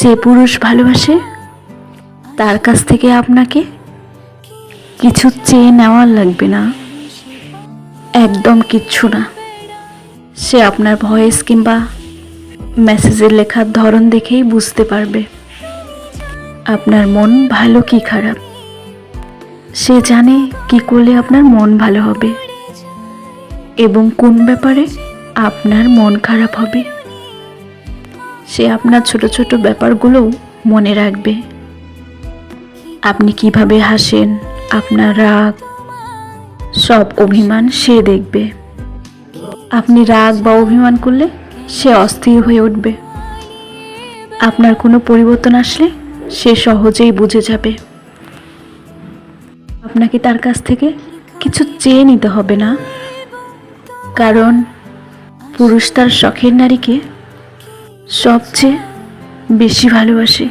যে পুরুষ ভালোবাসে, তার কাছ থেকে আপনাকে কিছু চেয়ে নেওয়ার লাগবে না। একদম কিচ্ছু না। সে আপনার ভয়েস কিংবা মেসেজের লেখার ধরন দেখেই বুঝতে পারবে। আপনার মন ভালো কি খারাপ? সে জানে কি করলে আপনার মন ভালো হবে। এবং কোন ব্যাপারে আপনার মন খারাপ হবে? সে আপনার ছোট ছোট ব্যাপারগুলোও মনে রাখবে। আপনি কীভাবে হাসেন, আপনার রাগ, সব অভিমান সে দেখবে। আপনি রাগ বা অভিমান করলে সে অস্থির হয়ে উঠবে। আপনার কোনো পরিবর্তন আসলে সে সহজেই বুঝে যাবে। আপনাকে তার কাছ থেকে কিছু চেয়ে নিতে হবে না। কারণ পুরুষ তার শখের নারীকে সবচেয়ে বেশি ভালোবাসে।